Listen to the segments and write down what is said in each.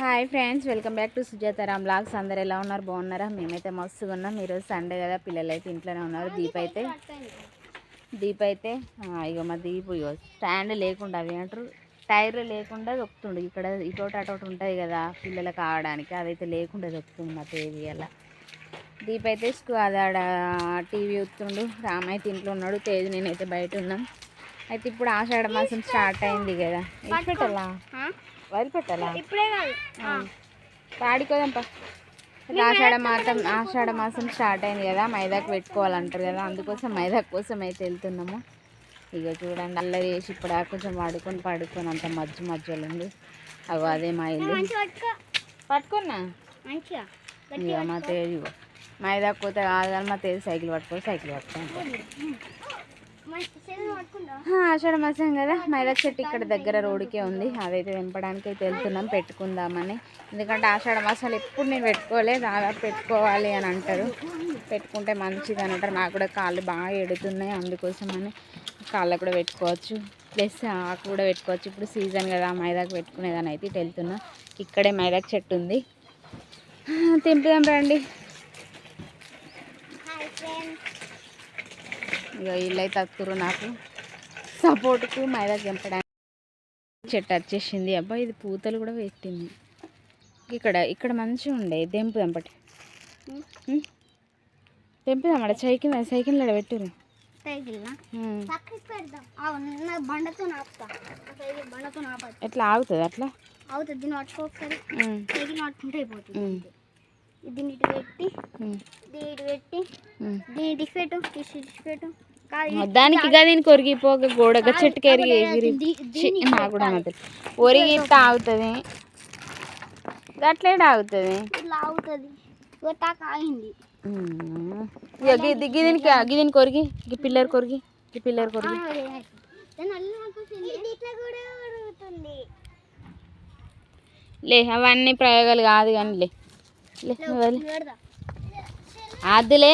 Hi friends welcome back to Sujataram blogs అందరు ఎలా ఉన్నారు? బాగున్నారా? మేమైతే మస్తుగా ఉన్నాం. ఈరోజు సండే కదా పిల్లలు అయితే ఇంట్లోనే ఉన్నారు. దీప్ అయితే దీప్ అయితే ఇగో మా దీపు ఇగో స్టాండ్ లేకుండా అవి అంటారు టైర్ లేకుండా దొక్కుతుండు ఇక్కడ ఇటోటి అటోటి ఉంటుంది కదా పిల్లలకు ఆడడానికి. అదైతే లేకుండా దొక్కుతుంది మా తేదీ అలా. దీప్ అయితే స్కూ అది ఆడ టీవీ వస్తుండు రామ్ అయితే ఇంట్లో ఉన్నాడు. తేజ్ నేనైతే బయట ఉన్నాం. అయితే ఇప్పుడు ఆషాఢ మాసం స్టార్ట్ అయింది కదా. ఇది పెట్టాలా వదిలిపెట్టాలా ఇప్పుడే కాదు. పాడికోదాం పా. ఇది ఆషాఢ మాసం ఆషాఢ మాసం స్టార్ట్ అయింది కదా మైదాకు పెట్టుకోవాలంటారు కదా అందుకోసం మైదా కోసం అయితే వెళ్తున్నాము. ఇక చూడండి అల్లరి చేసి ఇప్పుడు ఆ కొంచెం పడుకొని పడుకొని అంత మధ్య మధ్యలో ఉంది అగో అదే మా ఇల్లు. పట్టుకున్నా? మంచిగా. ఇక మా తేజ్ మైదాకు పోతే కాదు కానీ మా తేజ్ సైకిల్ పట్టుకొని సైకిల్ పట్టుకుంటా. ఆషాఢ మాసం కదా. మైదా చెట్టు ఇక్కడ దగ్గర రోడ్డుకే ఉంది. అదైతే తెంపడానికి అయితే వెళ్తున్నాం. పెట్టుకుందామని. ఎందుకంటే ఆషాఢ మాసాలు ఎప్పుడు నేను పెట్టుకోలే. దాదాపు పెట్టుకోవాలి అని అంటారు. పెట్టుకుంటే మంచిది అని అంటారు. నాకు కూడా కాళ్ళు బాగా ఎడుతున్నాయి అందుకోసమని కాళ్ళ కూడా పెట్టుకోవచ్చు. ప్లస్ ఆకు కూడా పెట్టుకోవచ్చు. ఇప్పుడు సీజన్ కదా. మైదాకు పెట్టుకునేదాని అయితే ఇటు వెళ్తున్నా. ఇక్కడే మైదాకు చెట్టు ఉంది. తెంపుదాం రండి. ఇక వీళ్ళు అయితే అత్తురు నాకు. సపోర్ట్కు మైదా తెంపడానికి చెట్టు వచ్చేసింది అబ్బా ఇది పూతలు కూడా పెట్టింది. ఇక్కడ ఇక్కడ మంచిగా ఉండే. దెంపు దెంపటి తెంపుదామడ సైకిల్ సైకిల్ ఆడ పెట్టురు ఎట్లా ఆగుతుంది అట్లా? అవుతుంది దీన్ని పట్టుకో ఒకసారి. ఉమ్, సైకిల్ పట్టుకుంటే అయిపోతుంది. ఉమ్, అంతే. దీన్ని ఇటు పెట్టి దీన్ని ఇటు పెట్టి. దీన్ని ఇటు పెట్టు ఇటు పెట్టు. దానికి దీనికి ఒరిగిపోక గోడక చెట్టుకి ఎరిగి ఎగిరి. నాకు కూడా అనదు ఒరిగితే ఆగుతుంది. గట్లేడు ఆగుతుంది ఇట్లా ఆగుతుంది. గొట్టాక ఆగింది. ఉమ్. ఇక గి- ది- గిదీనికి గిదీనికి కొరిగి ఈ పిల్లర్ కొరిగి ఈ పిల్లర్ కొరిగి. లే అవన్నీ ప్రయోగాలు కాదు కానీ లే. లే వదిలే.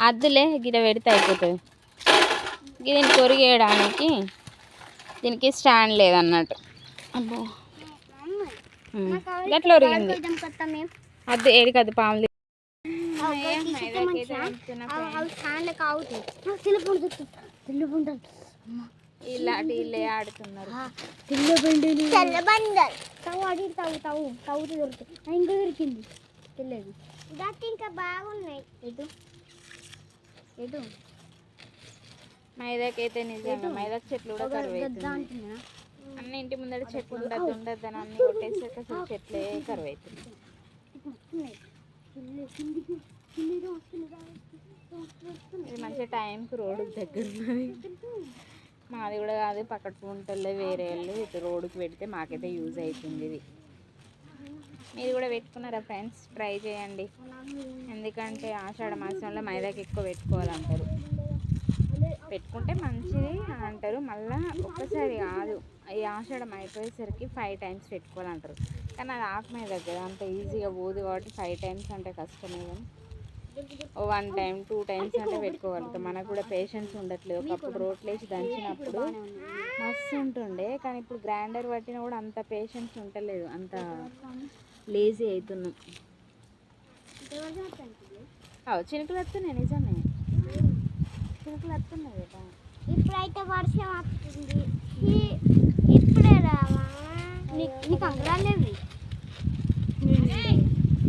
అద్దులే గిడ పెడితే అయిపోతుంది. దీనికి కొరిగేయడానికి దీనికి స్టాండ్ లేదన్నట్టు. అబ్బో. గట్ల ఒరిగింది. అద్దు ఏడికి అది పాములు ఇలాంటి ఇల్లే ఆడుతున్నారు. తవ్వు తవ్వు తవ్వు. తవ్వుతూ దొరుకుతాయి. ఆ, ఇంకా దొరికింది తెలియదు ఇంకా బాగున్నాయి. ఎటు? ఎటు మైదాకైతే నిజంగా మైదాకు చెట్లు కూడా కరువు అన్ని ఇంటి ముందర చెట్లు ఉండద్దు ఉండద్దు అని అన్ని కొట్టేసాక అసలు చెట్లే కరువు ఇది మంచిగా టైంకి రోడ్డు దగ్గర ఉన్నది. మాది కూడా కాదు పక్కన పుంటల్లో వేరే వాళ్ళు ఇటు రోడ్డుకి పెడితే మాకైతే యూజ్ అవుతుంది ఇది. మీరు కూడా పెట్టుకున్నారా ఫ్రెండ్స్? ట్రై చేయండి. ఎందుకంటే ఆషాఢ మాసంలో మైదాకి ఎక్కువ పెట్టుకోవాలంటారు. పెట్టుకుంటే మంచిది అని అంటారు. మళ్ళీ ఒక్కసారి కాదు ఈ ఆషాఢం అయిపోయేసరికి ఫైవ్ టైమ్స్ పెట్టుకోవాలంటారు. కానీ అది ఆకు మీద కదా అంత ఈజీగా పోదు కాబట్టి ఫైవ్ టైమ్స్ అంటే కష్టమే కానీ ఓ వన్ టైం టూ టైమ్స్ అంటే పెట్టుకోగలుగుతాం. మనకు కూడా పేషెన్స్ ఉండట్లేదు. ఒకప్పుడు రోట్లేసి దంచినప్పుడు మస్తు ఉంటుండే. కానీ ఇప్పుడు గ్రైండర్ పట్టిన కూడా అంత పేషెన్స్ ఉండలేదు అంత లేజీ అవుతున్నాం అవు చినుకులు వస్తున్నాయి నిజమే. చినుకులు వస్తున్నాయి కదా. ఇప్పుడైతే వర్షం వస్తుంది. ఇప్పుడే రావా? నీకు అంగరాలేవి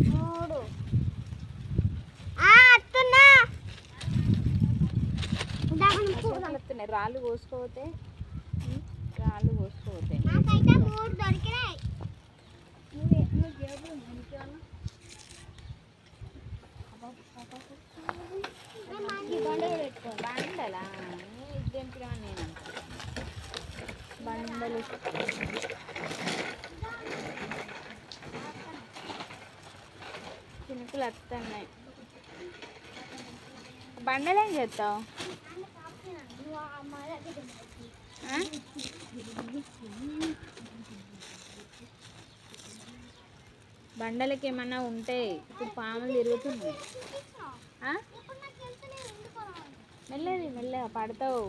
మూడు. వస్తున్నాయి రాళ్ళు కోసుకోపోతే రాళ్ళు కోసుకోపోతే నాకైతే మూడు దొరికినాయి నువ్వే నువ్వు జేబులో ఉంది, నీకేమన్నా? నేను మంచి బండలు పెట్టుకోవాలి. బండలా ఇది తెంపినా నేను. బండలు చినుకులు వస్తున్నాయి బండలు చేస్తావు నువ్వు ఆ మర దగ్గర పెట్టి. ఆ? బండలకి ఏమన్నా ఉంటే ఇప్పుడు పాములు తిరుగుతున్నాయి? మెల్లది మెల్లగా పడతావు.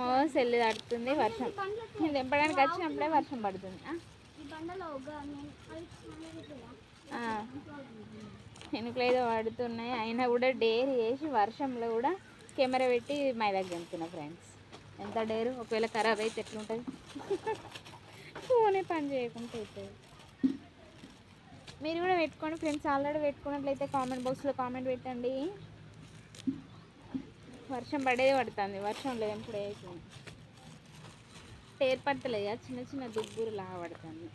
మో సెల్లు తడుతుంది వర్షం. నేను తెంపడానికి వచ్చినప్పుడే వర్షం పడుతుంది. ఎనుకలు ఏదో పడుతున్నాయి. అయినా కూడా డేర్ చేసి వర్షంలో కూడా కెమెరా పెట్టి మైదాకు దింపుతున్నా ఫ్రెండ్స్ ఎంత డేరు? ఒకవేళ ఖరాబ్ అయితే ఎట్లుంటుంది? ఫోనే పని చేయకుండా అవుతుంది మీరు కూడా పెట్టుకోండి ఫ్రెండ్స్ ఆల్రెడీ పెట్టుకున్నట్లయితే కామెంట్ బాక్స్లో కామెంట్ పెట్టండి. వర్షం పడేది పడుతుంది. వర్షం లేదు ఇప్పుడు వేసింది? ఏర్పడతలేదు కదా చిన్న చిన్న దుబ్బురు లాగా పడుతుంది.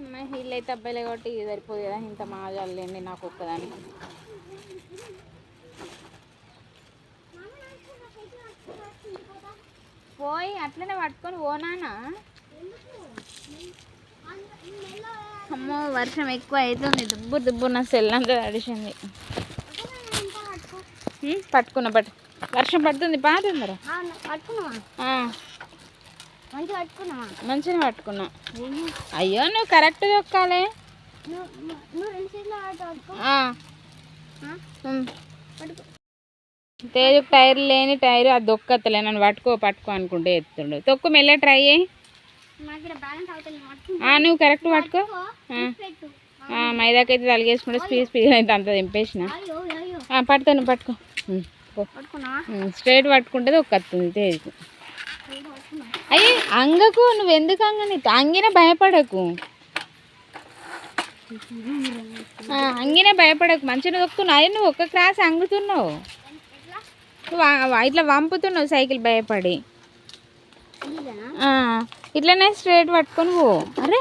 అమ్మాయి అయితే అబ్బాయిలే కాబట్టి ఇది సరిపోదు కదా ఇంత మాజాలండి నాకు ఒక్కదానికి. పోయి అట్లనే పట్టుకొని పోనానా అమ్మో వర్షం ఎక్కువ అవుతుంది దుబ్బు దుబ్బు నా సెల్ అంతా తడిసింది. పట్టుకున్నా పట్టు. వర్షం పడుతుంది పాతుందరా మంచిగా పట్టుకున్నా. అయ్యో నువ్వు కరెక్ట్ దొక్కాలే. పట్టుకో. తేజు టైర్ లేని టైర్ అది దొక్కతలే. నన్ను పట్టుకో పట్టుకో అనుకుంటే ఎత్తుండు. తొక్కు మెల్ల ట్రై చేయి. ఆ, నువ్వు కరెక్ట్ పట్టుకో. మైదాకైతే తలిగేసుకుంటే స్పీడ్ స్పీడ్ అయితే అంత దింపేసిన. అయ్యో అయ్యో ఆ, పట్టుకో స్ట్రైట్ పట్టుకుంటే తేజుకు. ఏదో పట్టుకున్నా? అయ్యి అంగకు నువ్వు ఎందుకు అంగని అంగిన భయపడకు. అంగిన భయపడకు. మంచిగా దొక్కుతున్నావు అయ్యి నువ్వు ఒక్క క్రాస్ అంగుతున్నావు. ఇట్లా వంపుతున్నావు సైకిల్ భయపడి. ఇట్లనే స్ట్రైట్ పట్టుకొని పో. అరే.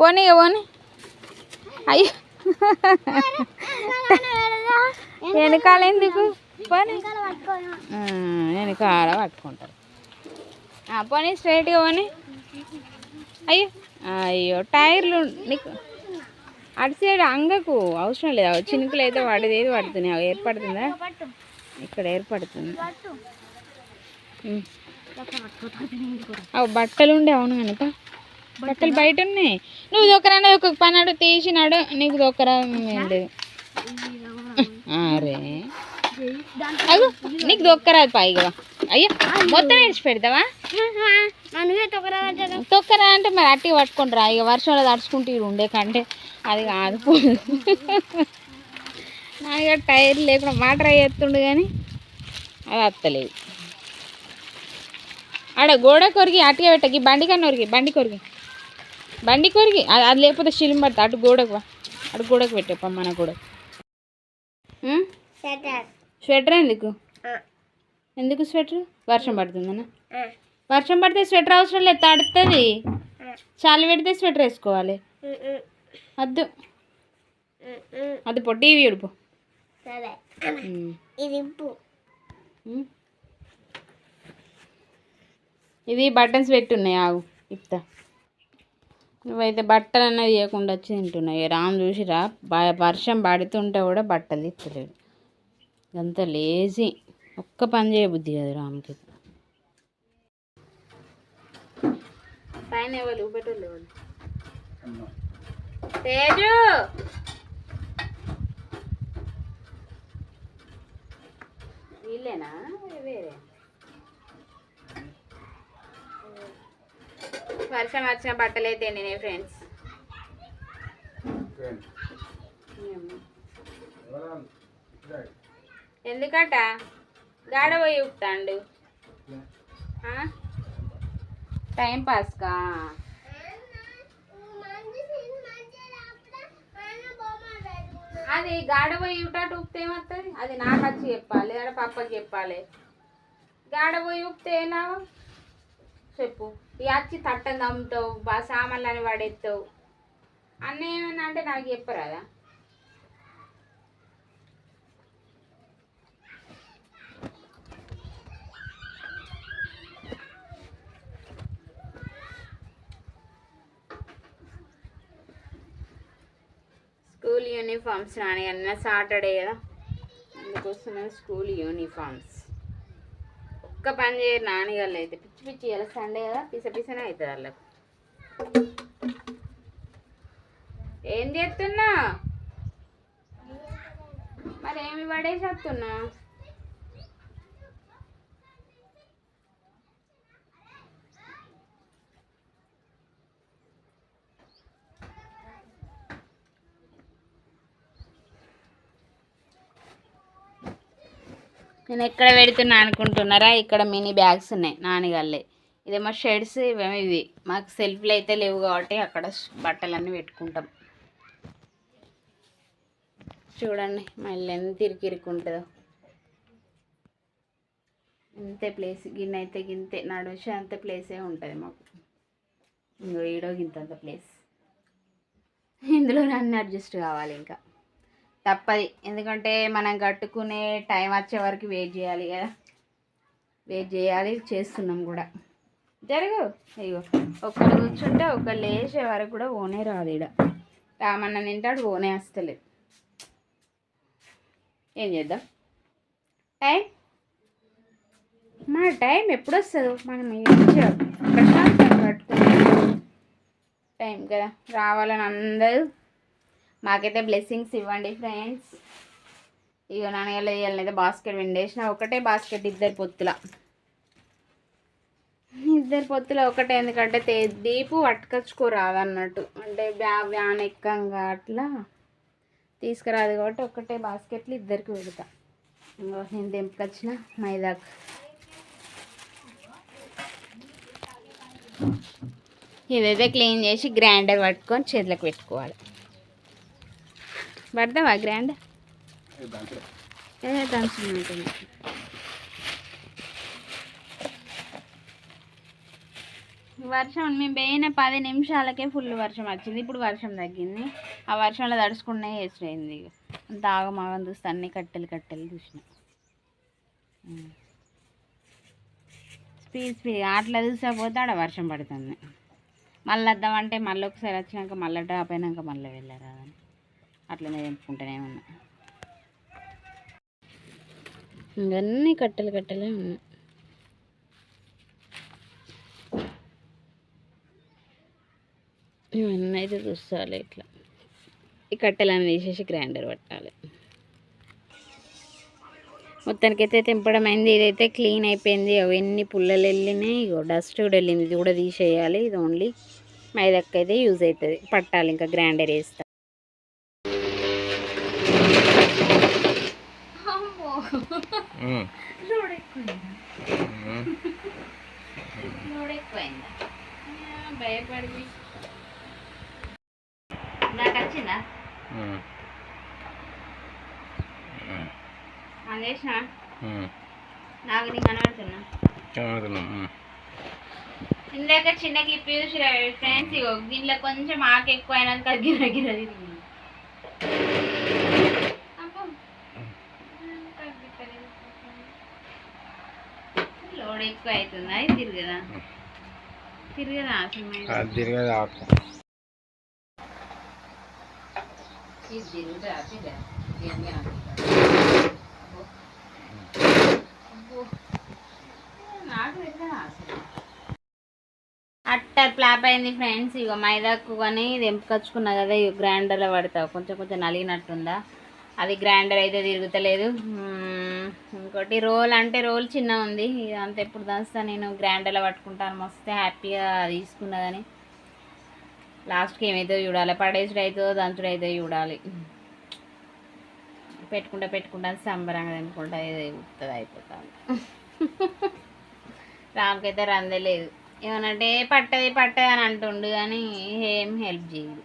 పోనీ పోనీ. అయ్యో. వెనకాల ఎందుకు? పోనీ. వెనకాల పట్టుకుంటారు. పోనీ స్ట్రైట్గా పోనీ. అయ్యో. అయ్యో టైర్లు నీకు అటు సైడ్ అంగకు అవసరం లేదు. చినుకులు అయితే వాడిది ఏది పడుతున్నాయి అవి ఏర్పడుతుందా? ఇక్కడ ఏర్పడుతుంది. అవి బట్టలు ఉండే అవును కనుక. బట్టలు బయట ఉన్నాయి. నువ్వు దొక్కరానే ఒక పనాడు తీసినాడు నీకు దొక్కరా లేదు. అరే అగు నీకు దొక్కరాదు పైగా. అయ్యో మొత్తం విడిచి పెడతావా తొక్కరా అంటే మరి అట్టి పట్టుకుంటారా? ఇక వర్షంలో తడుచుకుంటూ ఉండే కంటే అది కాదు. నా ఇక టైర్ లేకుండా మా ట్రై చేస్తుండు కానీ అది అత్తలేదు. ఆడ గోడ కొరికి అట్టుగా పెట్టకి బండి కన్నా కొరికి బండి కొరికి. బండి కొరికి అది అది లేకపోతే శిలిం పడతా అటు గోడకు అటు గోడకు పెట్టప్ప మన గోడకు. స్వెటర్ ఎందుకు? ఎందుకు స్వెటర్? వర్షం పడుతుందన్నా వర్షం పడితే స్వెటర్ అవసరం లేదు తడుతుంది చలి పెడితే స్వెటర్ వేసుకోవాలి. వద్దు అది పొట్టి టీవీ ఉడుపు. ఇది బటన్స్ పెట్టున్నాయి ఆగు. ఇప్తా. నువ్వైతే బట్టలు అన్నది ఇవ్వకుండా వచ్చి తింటున్నాయి రామ్ చూసిరా? వర్షం పడుతుంటే కూడా బట్టలు ఇస్తలేడు ఇదంతా లేజీ ఒక్క పని చేయబుద్ధి కదా రామ్కి పైన ఎవరు? పెట్టలు ఎవరు తేజు! వీళ్ళేనా? వేరే. వర్షం వచ్చిన బట్టలు అయితే నేనే ఫ్రెండ్స్ ఎందుకట? గాడ పోయి ఉపుతాండు ఆ? టైం పాస్కా? అది గాడ పోయి ఉటాటు ఉప్తే ఏమవుతుంది అది నాకు వచ్చి చెప్పాలి అక్కడ పప్పకి చెప్పాలి. గాడ పోయి ఉప్తే ఏనా చెప్పు. ఇక వచ్చి తట్టని అమ్ముతావు బా సామాన్లని పడేస్తావు అన్న ఏమన్నా అంటే నాకు చెప్పరాదా? స్కూల్ యూనిఫామ్స్ నాని అన్న సాటర్డే కదా. అందుకోసమే స్కూల్ యూనిఫామ్స్. ఒక్క పని చేయరు నాన్నగాళ్ళు అయితే. పిచ్చి పిచ్చి ఇలా సండే కదా పిస పిసనే అవుతుంది వాళ్ళకు. ఏం చేస్తున్నా మరి ఏమి పడేసి వస్తున్నా నేను ఎక్కడ పెడుతున్నా అనుకుంటున్నారా? ఇక్కడ మినీ బ్యాగ్స్ ఉన్నాయి నానిగల్లే. ఇదేమో షెడ్స్ ఇవేమో ఇవి. మాకు సెల్ఫ్లు అయితే లేవు కాబట్టి అక్కడ బట్టలన్నీ పెట్టుకుంటాం. చూడండి మళ్ళీ ఎంత ఇరికిరుకుంటుందో ఇంతే ప్లేస్ గిన్నె అయితే గింతే నడుచే అంత ప్లేసే ఉంటుంది మాకు. ఇంకో ఈడో గింతంత ప్లేస్. ఇందులో నన్ను అడ్జస్ట్ కావాలి ఇంకా. తప్పది. ఎందుకంటే మనం కట్టుకునే టైం వచ్చే వరకు వెయిట్ చేయాలి కదా. వెయిట్ చేయాలి చేస్తున్నాం కూడా. జరుగు. అయ్యో ఒకరు కూర్చుంటే ఒకరు లేచే వరకు కూడా ఓనే రాదు ఈడ. రామన్న తింటాడు ఓనే వస్తలేదు. ఏం చేద్దాం? టైం? మన టైం ఎప్పుడు వస్తుందో మనం మంచిగా ప్రశాంతంగా కట్టుకునే టైం కదా. రావాలని అందరూ మాకైతే బ్లెస్సింగ్స్ ఇవ్వండి ఫ్రెండ్స్ ఇక నాన్నగారు ఇవాళనైతే బాస్కెట్ విండేసిన ఒకటే బాస్కెట్ ఇద్దరు పొత్తుల. ఇద్దరు పొత్తుల ఒకటే ఎందుకంటే తే దీపు పట్టుకొచ్చుకోరాదన్నట్టు. అంటే బ్యా వ్యాన్ ఎక్కంగా అట్లా తీసుకురాదు కాబట్టి ఒకటే బాస్కెట్లు ఇద్దరికి పెడతా. ఇంకో నేను తెంపుకొచ్చిన మైదాకు. ఇదైతే క్లీన్ చేసి గ్రైండర్ పట్టుకొని చేతులకు పెట్టుకోవాలి. పడతావా ఏ దంచుకుంటుంది వర్షం మేము పోయిన పది నిమిషాలకే ఫుల్ వర్షం వచ్చింది. ఇప్పుడు వర్షం తగ్గింది. ఆ వర్షంలో తడుచుకునే వేసిపోయింది అంత ఆగమాగం చూస్తే అన్ని కట్టెలు కట్టెలు చూసిన. స్పీడ్ స్పీడ్ అట్లా చూసా పోతే ఆడ వర్షం పడుతుంది. మళ్ళీ వద్దామంటే మళ్ళీ ఒకసారి వచ్చినాక మళ్ళీ డ్రాప్ అయినాక మళ్ళీ వెళ్ళారా అని అట్లనే తెంపుకుంటూనే ఉన్నా. ఇవన్నీ కట్టెలు కట్టెలే ఉన్నా ఇవన్నీ అయితే చూస్తాలి ఇట్లా. ఈ కట్టెలన్నీ తీసేసి గ్రైండర్ పట్టాలి. మొత్తానికైతే తెంపడం అయింది. ఇదైతే క్లీన్ అయిపోయింది. అవన్నీ పుల్లలు వెళ్ళినాయి. ఇగో డస్ట్ కూడా వెళ్ళింది. ఇది కూడా తీసేయాలి. ఇది ఓన్లీ మైదక్క అయితే యూజ్ అవుతుంది. పట్టాలి ఇంకా గ్రైండర్ వేస్తాను లోడ్ ఎక్కువైందా లోడ్ ఎక్కువైందా భయపడి నాకు వచ్చిందా అని చేసిన నాకు కనబడుతున్నా ఇందాక చిన్న క్లిప్ చూసి ఫ్రెండ్స్ దీంట్లో కొంచెం ఆకు ఎక్కువ అయినాక గిర గిర తిరిగింది అబ్బో. లోడ్ ఎక్కువ అవుతుందా? తిరగదా? తిరగదా తిరగదు ఇది అట్టర్ ప్లాప్ అయింది ఫ్రెండ్స్. ఇగో మైదాకు కానీ ఇది ఎంపుకొచ్చుకున్నా కదా ఇక గ్రైండర్లో పడతావు. కొంచెం కొంచెం నలిగినట్టుందా? అది గ్రైండర్ అయితే తిరుగుతలేదు. ఇంకోటి రోల్ అంటే రోల్ చిన్న ఉంది. ఇదంతా ఎప్పుడు దాస్తా నేను గ్రాండ్లో పట్టుకుంటాను. మస్తు హ్యాపీగా తీసుకున్నా కానీ లాస్ట్కి ఏమైతే చూడాలి. పడేసుడు అవుతుందో దంచుడు అవుతుందో చూడాలి. పెట్టుకుంటా పెట్టుకుంటా సంబరంగా తినుకుంటా ఏదో ఉత్తది అయిపోతాను రామ్కైతే రందే లేదు. ఏమనంటే పట్టది పట్టది అని అంటుండు కానీ ఏం హెల్ప్ చేయదు.